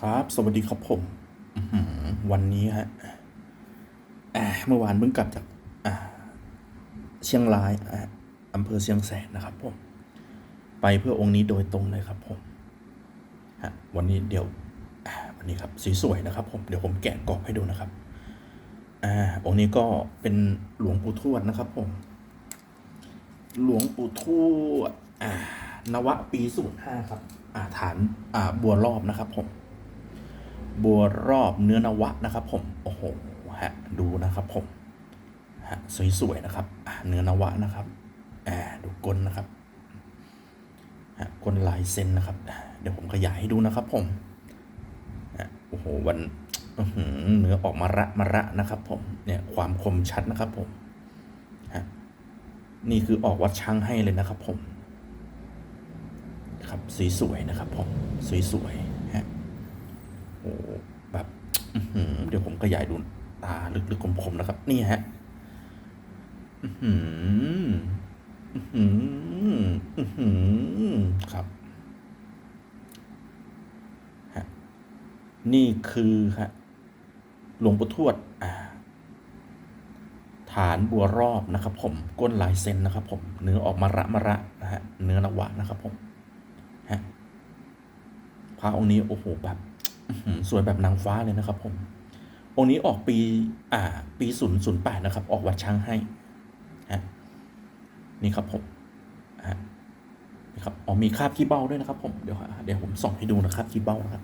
ครับ สวัสดีครับผมวันนี้ฮะเมื่อวานเพิ่งกลับจากเชียงรายอ่าอำเภอเชียงแสนนะครับผม ไปเพื่อองค์นี้โดยตรงเลยครับผมฮะวันนี้เดี๋ยววันนี้ครับสีสวยนะครับ ผมเดี๋ยวผมแกะกรอบให้ดูนะครับอ่าองค์นี้ก็เป็นหลวงปู่ทวดนะครับ ผม หลวงปู่ทวดอ่านวะปีศูนย์ห้าครับ อ่าฐานอ่าบัวรอบนะครับ ผม บัวรอบเนื้อนวะนะครับ ผม โอ้โห ฮะ ดูนะครับผม ฮะ สวยๆนะครับ เนื้อนวะนะครับอ่าดูก้นนะครับ ฮะ ก้นลายเส้นนะครับ เดี๋ยวผมขยายให้ดูนะครับ ผมฮะโอ้โห วันอื้อหือเนื้อออกมาระมาระนะครับ ผม เนี่ย ความคมชัดนะครับ ผม ฮะ นี่คือออกวัดช้างให้เลยนะครับ ผม ครับ สวยๆนะครับ ผม สวยๆ โอ้แบบเดี๋ยวผมขยายดูตาลึกๆคมๆนะครับ นี่ฮะอือหืออื้อหืออื้อหือครับฮะนี่คือฮะหลวงปู่ทวดอ่าฐานบัวรอบนะครับ ผมก้นลายเส้นนะครับ ผมเนื้อออกมาระมาระนะฮะเนื้อนวะนะครับ ผมฮะพระองค์นี้โอ้โหแบบ สวยแบบนางฟ้าเลยนะครับผม องค์นี้ออกปี อ่า ปีศูนย์ศูนย์แปดนะครับ ออกวัดช้างให้ฮะนี่ครับผมฮะนี่ครับอ๋อมีคาบขี้เบ้าด้วยนะครับ ผม เดี๋ยวเดี๋ยวผมส่องให้ดูนะครับขี้เบ้านะครับ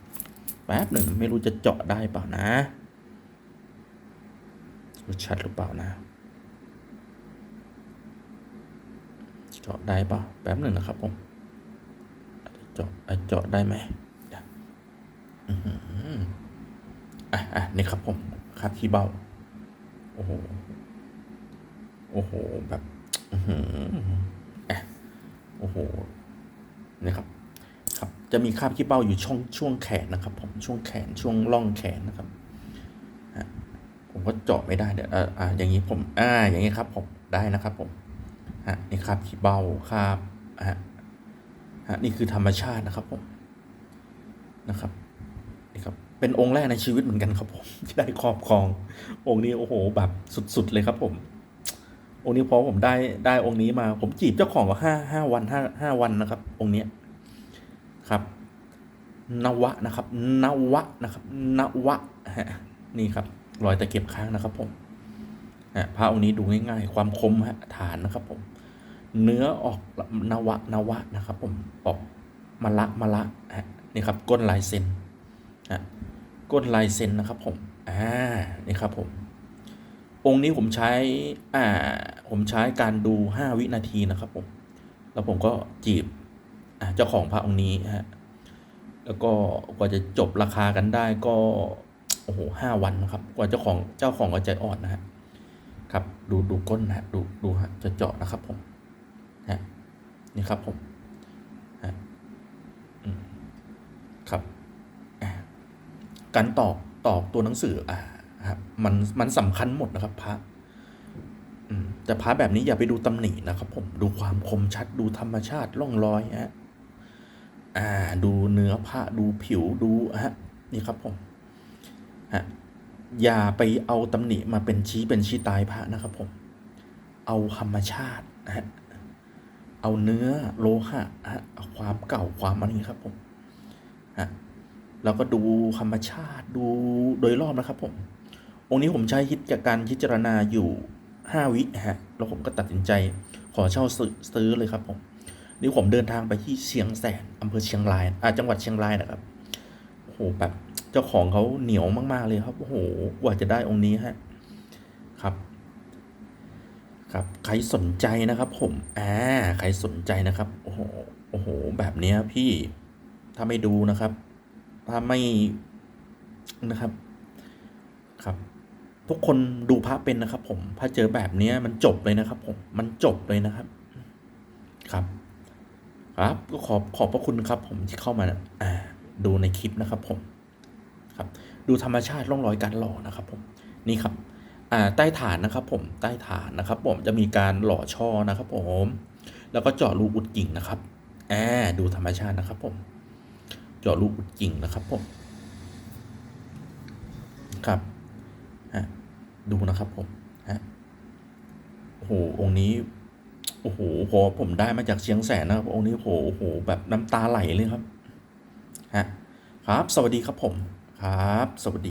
แป๊บหนึ่งไม่รู้จะเจาะได้เปล่านะรู้ชัดหรือเปล่านะเจาะได้เปล่าแป๊บหนึ่งนะครับผมเจาะเจาะได้ไหม อื้อหืออะอะนี่ครับผมคัดที่เบ้า โอ้โห โอ้โห แบบอื้อหืออะโอ้โหนี่ครับ ครับ จะมีคาบขี้เบ้าอยู่ช่วงช่วงแขนนะครับ ผม ช่วงแขน ช่วงร่องแขนนะครับผมก็เจาะไม่ได้เดี๋ยวอ่าอ่าอย่างนี้ผม อ่า อย่างนี้ครับผม ได้นะครับผม ฮะ นี่คราบขี้เบ้าคราบฮะ ฮะ นี่คือธรรมชาตินะครับผม นะครับ เป็นองค์แรกในชีวิตเหมือนกันครับผมที่ได้ครอบครอง องค์นี้โอ้โหแบบสุดๆเลยครับผม องค์นี้พอผมได้ได้องค์นี้มา ผมจีบเจ้าของก็ห้าห้าวันห้าห้าวันนะครับ องค์เนี้ยครับนวะนะครับนวะนะครับนวะฮะนี่ครับ รอยตะเก็บค้างนะครับ ผมฮะพระองค์นี้ดูง่าย ๆ ความคมฮะฐานนะครับ ผม เนื้อออกนวะนวะนะครับ ผมออกมะละมะละฮะนี่ครับ ก้นลายเซ็นฮะ ก้นลายเซ็นนะครับผม อ่า นี่ครับผม องค์นี้ผมใช้ อ่า ผมใช้การดูห้าวินาทีนะครับผม แล้วผมก็จีบ อ่าเจ้าของพระองค์นี้ฮะ แล้วก็กว่าจะจบราคากันได้ก็ โอ้โหห้าวันนะครับ กว่าเจ้าของ เจ้าของก็ใจอ่อนนะฮะ ครับ ดูดูก้นนะฮะดูดูฮะจะเจาะนะครับผม ฮะ นี่ครับผม ฮะครับ การตอกตอกตัวหนังสืออ่าครับมันมันสำคัญหมดนะครับพระแต่พระแบบนี้อย่าไปดูตำหนินะครับ ผมดูความคมชัดดูธรรมชาติร่องรอยฮะอ่า ดูเนื้อพระดูผิวดูฮะนี่ครับผมฮะอย่าไปเอาตำหนิมาเป็นชี้เป็นชี้ตายพระนะครับ ผม เอาธรรมชาตินะฮะเอาเนื้อโลหะฮะเอาความเก่าความอะไรนี้ครับ ผมฮะ แล้วก็ดูธรรมชาติดูโดยรอบนะครับผมองค์นี้ผมใช้ฮิตจากการพิจารณาอยู่ห้าวิฮะแล้วผมก็ตัดสินใจขอเช่าซื้อซื้อเลยครับผมนี่ผมเดินทางไปที่เชียงแสนอำเภอเชียงรายอ่าจังหวัดเชียงรายนะครับโอ้โหแบบเจ้าของเขาเหนียวมาก ๆ เลยครับโอ้โหกว่าจะได้องค์นี้ฮะครับ ครับใครสนใจนะครับ ผมอ่าใครสนใจนะครับโอ้โหโอ้โหแบบเนี้ยพี่ถ้าไม่ดูนะครับ ถ้าไม่นะครับ ครับ ทุกคนดูพระเป็นนะครับ ผมถ้าเจอแบบนี้มันจบเลยนะครับ ผมมันจบเลยนะครับ ครับ ครับ ก็ขอบขอบพระคุณครับ ผมที่เข้ามาอ่าดูในคลิปนะครับ ผม ครับ ดูธรรมชาติร่องรอยการหล่อนะครับ ผมนี่ครับอ่าใต้ฐานนะครับ ผมใต้ฐานนะครับ ผมจะมีการหล่อช่อนะครับ ผม แล้วก็เจาะรูอุดกิ่งนะครับแอ่าดูธรรมชาตินะครับ ผม จาะลูจริงนะครับผมครับฮะดูนะครับผมฮะโอ้โหองนี้โอ้โหพอผมได้มาจากเชียงแสนนะครับองนี้โอ้โหโอ้โหแบบน้ำตาไหลเลยครับฮะครับ สวัสดีครับผมครับ สวัสดี